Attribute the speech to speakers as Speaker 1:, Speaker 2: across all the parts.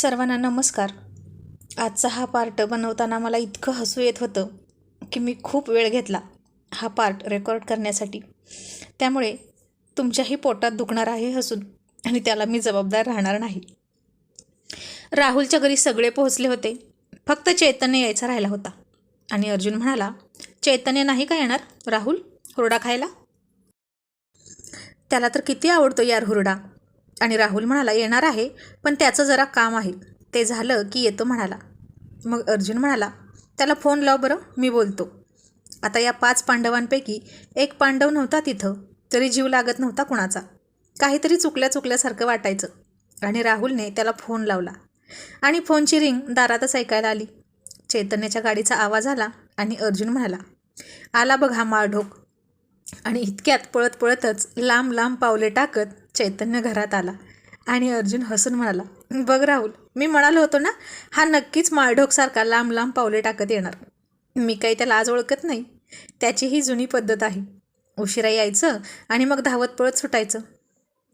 Speaker 1: सर्वांना नमस्कार. आजचा हा पार्ट बनवताना मला इतकं हसू येत होतं की मी खूप वेळ घेतला हा पार्ट रेकॉर्ड करण्यासाठी. त्यामुळे तुमच्याही पोटात दुखणार आहे हसून आणि त्याला मी जबाबदार राहणार नाही. राहुलच्या घरी सगळे पोहोचले होते. फक्त चैतन्य यायचा राहिला होता. आणि अर्जुन म्हणाला चैतन्य नाही का येणार राहुल? हुरडा खायला? त्याला तर किती आवडतो यार हुरडा. आणि राहुल म्हणाला येणार आहे पण त्याचं जरा काम आहे. ते झालं की येतो म्हणाला. मग अर्जुन म्हणाला त्याला फोन लाव बरं मी बोलतो. आता या पाच पांडवांपैकी एक पांडव नव्हता तिथं तरी जीव लागत नव्हता कुणाचा. काहीतरी चुकल्या चुकल्यासारखं वाटायचं आणि राहुलने त्याला फोन लावला. आणि फोनची रिंग दारातच ऐकायला आली. चैतन्याच्या गाडीचा आवाज आला आणि अर्जुन म्हणाला आला बघ हा माळढोक आणि इतक्यात पळत पळतच लांब लांब पावले टाकत चैतन्य घरात आला. आणि अर्जुन हसून म्हणाला बघ राहुल मी म्हणालो होतो ना हा नक्कीच माळढोकसारखा लांब लांब पावले टाकत येणार. मी काही त्याला आज ओळखत नाही. त्याची ही जुनी पद्धत आहे. उशिरा यायचं आणि मग धावत पळत सुटायचं.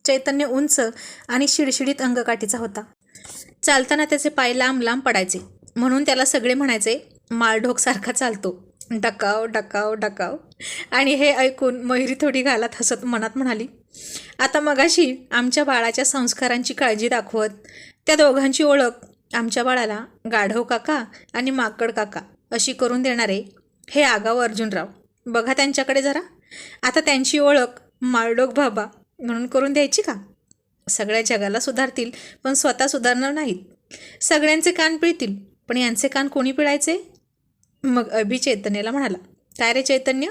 Speaker 1: चैतन्य उंच आणि शिडशिडीत अंगकाठीचा होता. चालताना त्याचे पाय लांब लांब पडायचे. म्हणून त्याला सगळे म्हणायचे माळढोकसारखा चालतो. डकाव डकाव डकाव. आणि हे ऐकून मयुरी थोडी घालात हसत मनात म्हणाली आता मगाशी आमच्या बाळाच्या संस्कारांची काळजी दाखवत त्या दोघांची ओळख आमच्या बाळाला गाढव काका आणि माकड काका अशी करून देणारे हे आगाव अर्जुनराव. बघा त्यांच्याकडे जरा. आता त्यांची ओळख माळडोक बाबा म्हणून करून द्यायची का? सगळ्या जगाला सुधारतील पण स्वतः सुधारणार नाहीत. सगळ्यांचे कान पिळतील पण यांचे कान कोणी पिळायचे? मग अभि चैतन्यला म्हणाला काय रे चैतन्य?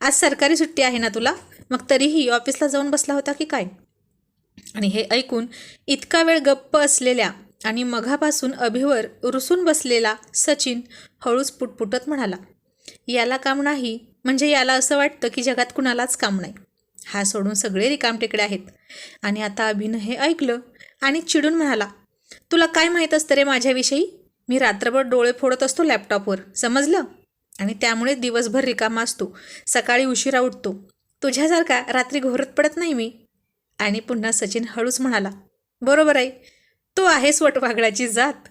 Speaker 1: आज सरकारी सुट्टी आहे ना तुला? मग तरीही ऑफिसला जाऊन बसला होता की काय? आणि हे ऐकून इतका वेळ गप्प असलेल्या आणि मघापासून अभिवर रुसून बसलेला सचिन हळूच पुटपुटत म्हणाला याला काम नाही म्हणजे याला असं वाटतं की जगात कुणालाच काम नाही. हा सोडून सगळे रिकाम टेकडे आहेत. आणि आता अभिनं हे ऐकलं आणि चिडून म्हणाला तुला काय माहीत असतं रे माझ्याविषयी? मी रात्रभर डोळे फोडत असतो लॅपटॉपवर समजलं? आणि त्यामुळे दिवसभर रिकामा असतो. सकाळी उशिरा उठतो. तुझ्यासारखा रात्री घोरत पडत नाही मी. आणि पुन्हा सचिन हळूच म्हणाला बरोबर आहे. तो आहेस वटवागडाची जात.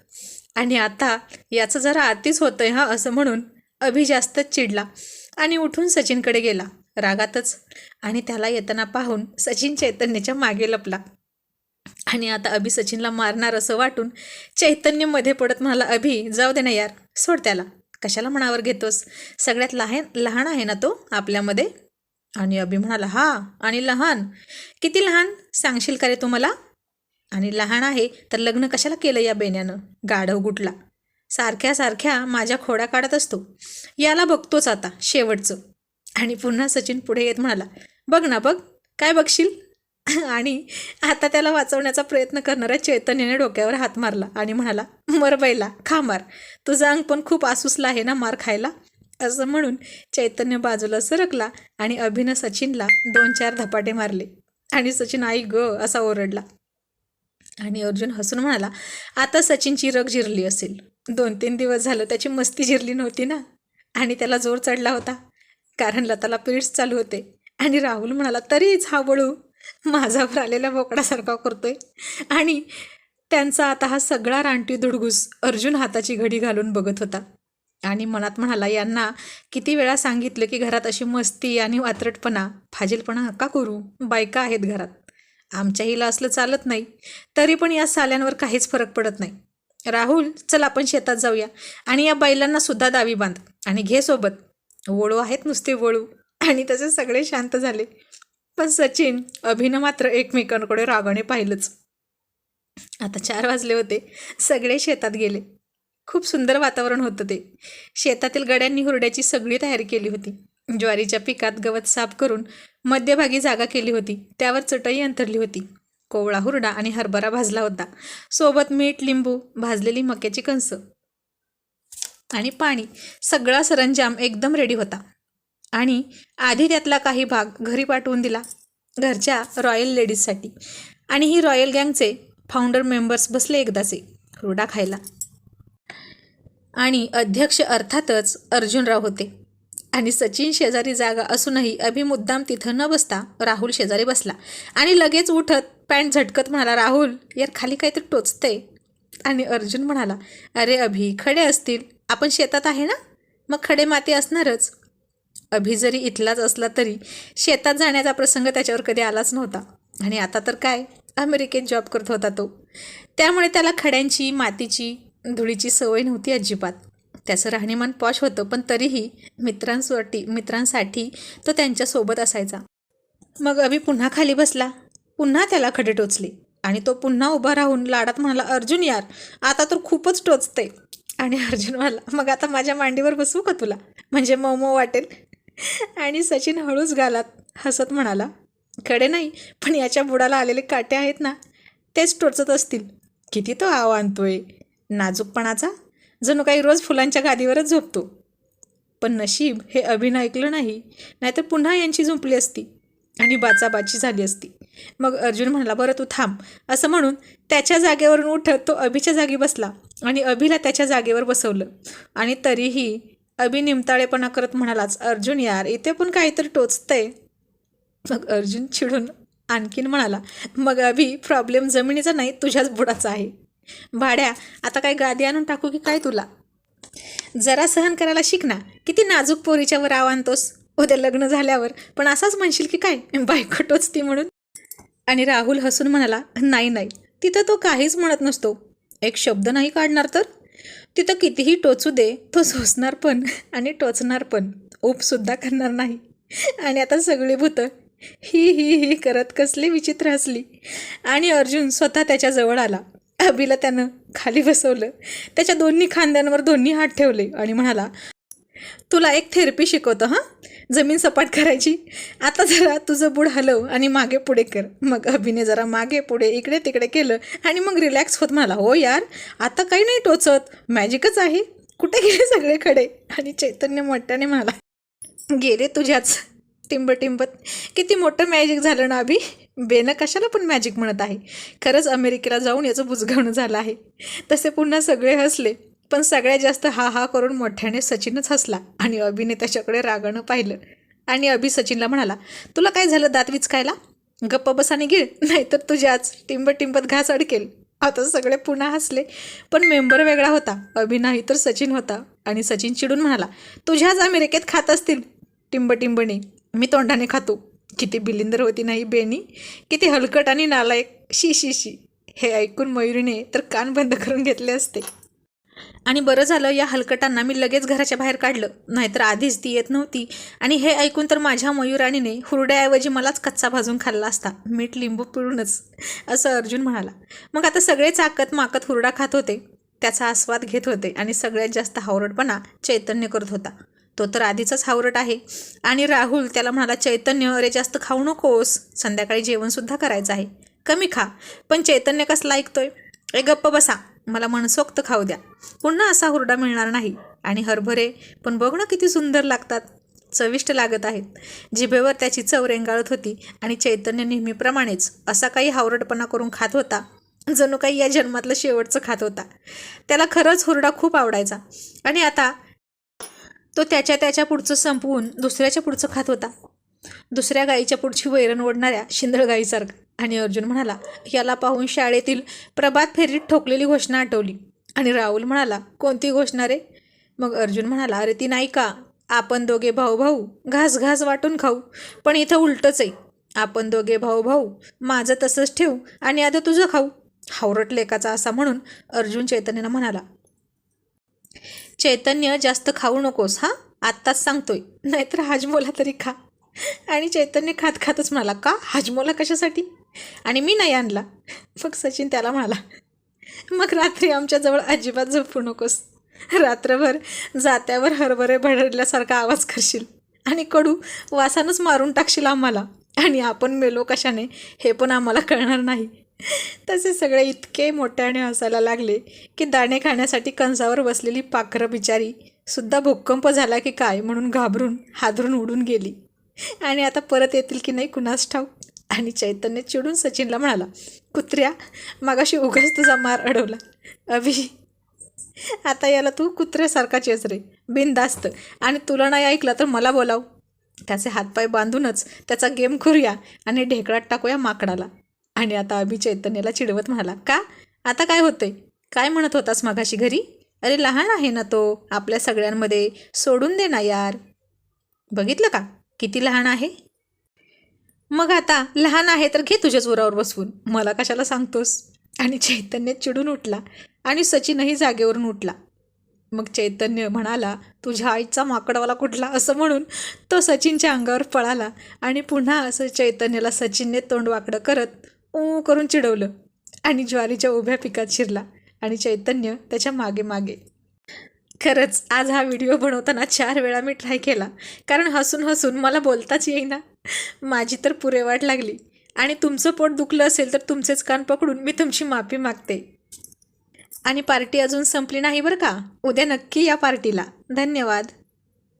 Speaker 1: आणि आता याचं जरा आतीच होतंय हा असं म्हणून अभि जास्तच चिडला आणि उठून सचिनकडे गेला. रागातच. आणि त्याला येताना पाहून सचिन चैतन्याच्या मागे लपला. आणि आता अभि सचिनला मारणार असं वाटून चैतन्यमध्ये पडत म्हणाला अभि जाऊ दे ना यार सोड त्याला. कशाला मनावर घेतोस? सगळ्यात लहान लहान आहे ना तो आपल्यामध्ये. आणि अभि म्हणाला हा आणि लहान? किती लहान? सांगशील का रे तुम्हाला आणि लहान आहे तर लग्न कशाला केलं या बेण्यानं? गाढव गुटला सारख्या सारख्या माझ्या खोड्या काढत असतो. याला बघतोच आता शेवटचं. आणि पुन्हा सचिन पुढे येत म्हणाला बघ ना बघ काय बघशील? आणि आता त्याला वाचवण्याचा प्रयत्न करणाऱ्या चैतन्याने डोक्यावर हात मारला आणि म्हणाला मर बैला खा मार. तुझा अंग पण खूप आसूसला आहे ना मार खायला? असं म्हणून चैतन्य बाजूला सरकला आणि अभिनं सचिनला दोन चार धपाटे मारले. आणि सचिन आई ग असा ओरडला. आणि अर्जुन हसून म्हणाला आता सचिनची रग जिरली असेल. दोन तीन दिवस झालं त्याची मस्ती जिरली नव्हती ना? आणि त्याला जोर चढला होता. कारण लताला पिरियड्स चालू होते. आणि राहुल म्हणाला तरीच हा बळू. माझावर आलेल्या बोकडासारखा करतोय. आणि त्यांचा आता हा सगळा रानटी दुडगूस अर्जुन हाताची घडी घालून बघत होता. आणि मनात म्हणाला यांना किती वेळा सांगितलं की घरात अशी मस्ती आणि वात्रटपणा फाजीलपणा का करू? बायका आहेत घरात. आमच्या हिला असलं चालत नाही. तरी पण या साल्यांवर काहीच फरक पडत नाही. राहुल चल आपण शेतात जाऊया. आणि या बैलांना सुद्धा दावी बांध आणि घे सोबत. वळू आहेत नुसते वळू. आणि तसे सगळे शांत झाले. पण सचिन अभिनं मात्र एकमेकांकडे रागाने पाहिलंच. आता चार वाजले होते. सगळे शेतात गेले. खूप सुंदर वातावरण होतं ते. शेतातील गड्यांनी हुरड्याची सगळी तयारी केली होती. ज्वारीच्या पिकात गवत साफ करून मध्यभागी जागा केली होती. त्यावर चटई अंतरली होती. कोवळा हुरडा आणि हरभरा भाजला होता. सोबत मीठ लिंबू भाजलेली मक्याची कणस आणि पाणी. सगळा सरंजाम एकदम रेडी होता. आणि आधी त्यातला काही भाग घरी पाठवून दिला. घरच्या रॉयल लेडीजसाठी. आणि ही रॉयल गँगचे फाउंडर मेंबर्स बसले एकदाचे हुरडा खायला. आणि अध्यक्ष अर्थातच अर्जुनराव होते. आणि सचिन शेजारी जागा असूनही अभि मुद्दाम तिथं न बसता राहुल शेजारी बसला. आणि लगेच उठत पॅन्ट झटकत म्हणाला राहुल यार खाली काहीतरी टोचते आणि अर्जुन म्हणाला अरे अभि खडे असतील. आपण शेतात आहे ना? मग खडे माती असणारच. अभि जरी इथलाच असला तरी शेतात जाण्याचा प्रसंग त्याच्यावर कधी आलाच नव्हता. आणि आता तर काय? अमेरिकेत जॉब करत होता तो. त्यामुळे त्याला खड्यांची मातीची धुळीची सवय नव्हती अजिबात. त्याचं राहणीमान पॉश होतं पण तरीही मित्रांसाठी मित्रांसाठी तो त्यांच्यासोबत असायचा. मग अभि पुन्हा खाली बसला. पुन्हा त्याला खडे टोचले. आणि तो पुन्हा उभा राहून लाडात म्हणाला अर्जुन यार आता तर खूपच टोचते. आणि अर्जुन म्हणाला मग आता माझ्या मांडीवर बसवू का तुला? म्हणजे मऊ मऊ वाटेल. आणि सचिन हळूच गालात हसत म्हणाला खडे नाही पण याच्या बुडाला आलेले काटे आहेत ना तेच टोचत असतील. किती तो आव आणतोय नाजूकपणाचा? जणू काही रोज फुलांच्या गादीवरच झोपतो. पण नशीब हे अभिनय ऐकलं नाही नाहीतर पुन्हा यांची झोपली असती आणि बाचाबाची झाली असती. मग अर्जुन म्हणाला बरं तू थांब. असं म्हणून त्याच्या जागेवरून उठत तो अभिच्या जागी बसला आणि अभिला त्याच्या जागेवर बसवलं. आणि तरीही अभि निमताळेपणा करत म्हणालाच अर्जुन यार इथे पण काहीतरी टोचतंय. मग अर्जुन चिडून आणखीन म्हणाला मग अभि प्रॉब्लेम जमिनीचा नाही तुझ्याच बुडाचा आहे. भाड्या आता काय गादी आणून टाकू की काय तुला? जरा सहन करायला शिक ना. किती नाजूक पोरीच्या वर आणतोस. उद्या लग्न झाल्यावर पण असाच म्हणशील की काय? बायको टोचती म्हणून. आणि राहुल हसून म्हणाला नाही नाही. तिथं तो काहीच म्हणत नसतो. एक शब्द नाही काढणार तर? तिथं कितीही टोचू दे तो सोसणार पण आणि टोचणार पण. उपसुद्धा करणार नाही. आणि आता सगळी भूतं ही ही ही करत कसली विचित्र असली. आणि अर्जुन स्वतः त्याच्याजवळ आला. अभिला त्यानं खाली बसवलं. त्याच्या दोन्ही खांद्यांवर दोन्ही हात ठेवले आणि म्हणाला तुला एक थेरपी शिकवतो हां? जमीन सपाट करायची. आता जरा तुझं बुड हलव आणि मागे पुढे कर. मग अभिने जरा मागे पुढे इकडे तिकडे केलं आणि मग रिलॅक्स होत म्हणाला हो यार आता काही नाही टोचत. मॅजिकच आहे. कुठे गेले सगळे खडे? आणि चैतन्य मोठ्याने म्हणाला गेले तुझ्याच. टिंब टिंबत किती मोठं मॅजिक झालं ना अभि? बेनं कशाला पण मॅजिक म्हणत आहे. खरंच अमेरिकेला जाऊन याचं बुजगावणं झालं आहे. तसे पुन्हा सगळे हसले. पण सगळ्यात जास्त हा हा करून मोठ्याने सचिनच हसला आणि अभिने त्याच्याकडे रागानं पाहिलं. आणि अभि सचिनला म्हणाला तुला काय झालं दात विचकायला? गप्प बसाने गिळ नाहीतर तुझ्याच टिंब टिंबत घास अडकेल. आता सगळे पुन्हा हसले पण मेंबर वेगळा होता. अभि नाही तर सचिन होता. आणि सचिन चिडून म्हणाला तुझ्याच अमेरिकेत खात असतील टिंबटिंबणी. मी तोंडाने खातो. किती बिलिंदर होती नाही बेनी? किती हलकट आणि नालायक. शी शी शी. हे ऐकून मयुरीने तर कान बंद करून घेतले असते. आणि बरं झालं या हलकटांना मी लगेच घराच्या बाहेर काढलं. नाहीतर आधीच ती येत नव्हती. आणि हे ऐकून तर माझ्या मयुराणीने हुरड्याऐवजी मलाच कच्चा भाजून खाल्ला असता. मीठ लिंबू पिळूनच असं अर्जुन म्हणाला. मग आता सगळेच आकत माकत हुरडा खात होते. त्याचा आस्वाद घेत होते आणि सगळ्यात जास्त हावरटपणा चैतन्य करत होता. तो तर आधीचाच हावरट आहे. आणि राहुल त्याला म्हणाला चैतन्य अरे जास्त खाऊ नकोस. संध्याकाळी जेवणसुद्धा करायचं आहे. कमी खा. पण चैतन्य कसला ऐकतोय? ए गप्प बसा. मला मनसोक्त खाऊ द्या. पुन्हा असा हुरडा मिळणार नाही. आणि हरभरे पण बघ ना किती सुंदर लागतात. चविष्ट लागत आहेत. जिभेवर त्याची चव रेंगाळत होती आणि चैतन्य नेहमीप्रमाणेच असा काही हावरटपणा करून खात होता जणू काही या जन्मातलं शेवटचं खात होता. त्याला खरंच हुरडा खूप आवडायचा. आणि आता तो त्याच्या त्याच्या पुढचं संपवून दुसऱ्याच्या पुढचं खात होता. दुसऱ्या गाईच्या पुढची वैरण ओढणाऱ्या शिंदळ गाईसारखं आणि अर्जुन म्हणाला याला पाहून शाळेतील प्रभात फेरीत ठोकलेली घोषणा आठवली. आणि राहुल म्हणाला कोणती घोषणा रे? मग अर्जुन म्हणाला अरे ती नाही का? आपण दोघे भाऊ भाऊ घास घास वाटून खाऊ. पण इथं उलटंच आहे. आपण दोघे भाऊ भाऊ माझं तसंच ठेवू आणि आता तुझं खाऊ. हावरट लेकाचा असा म्हणून अर्जुन चैतन्याला म्हणाला चैतन्य जास्त खाऊ नकोस हां? आत्ताच सांगतोय. नाहीतर हाजमोला तरी खा. आणि चैतन्य खात खातच म्हणाला का? हाजमोला कशासाठी? आणि मी नाही आणला. मग सचिन त्याला म्हणाला मग रात्री आमच्याजवळ अजिबात झोपू नकोस. रात्रभर जात्यावर हरभरे भरल्यासारखा आवाज करशील आणि कडू वासानंच मारून टाकशील आम्हाला. आणि आपण मेलो कशाने हे पण आम्हाला कळणार नाही. तसे सगळे इतके मोठ्याने हसायला लागले की दाणे खाण्यासाठी कंसावर बसलेली पाखरं बिचारी सुद्धा भूकंप झाला की काय म्हणून घाबरून हादरून उडून गेली. आणि आता परत येतील की नाही कुणास ठाऊ आणि चैतन्य चिडून सचिनला म्हणाला कुत्र्या मागाशी उगाच तुझा मार अडवला. अभि आता याला तू कुत्र्यासारखा चेच रे. बिनदास्त आणि तुला नाही ऐकलं तर मला बोलाव. त्याचे हातपाय बांधूनच त्याचा गेम खुरूया आणि ढेकळात टाकूया माकडाला. आणि आता अभि चैतन्याला चिडवत म्हणाला का? आता काय होतंय? काय म्हणत होतास मागाशी घरी? अरे लहान आहे ना तो. आपल्या सगळ्यांमध्ये सोडून दे ना यार. बघितलं का? किती लहान आहे? मग आता लहान आहे तर घे तुझ्याच जोरावर बसवून. मला कशाला सांगतोस? आणि चैतन्य चिडून उठला आणि सचिनही जागेवरून उठला. मग चैतन्य म्हणाला तुझ्या आईचा माकडवाला कुठला? असं म्हणून तो सचिनच्या अंगावर पळाला आणि पुन्हा असं चैतन्याला सचिनने तोंड वाकडं करत ऊ करून चिडवलं आणि ज्वारीच्या उभ्या पिकात शिरला आणि चैतन्य त्याच्यामागे मागे खरंच आज हा व्हिडिओ बनवताना चार वेळा मी ट्राय केला. कारण हसून हसून मला बोलताच येईना. माझी तर पुरेवाट लागली. आणि तुमचं पोट दुखलं असेल तर तुमचेच कान पकडून मी तुमची माफी मागते. आणि पार्टी अजून संपली नाही बरं का? उद्या नक्की या पार्टीला. धन्यवाद.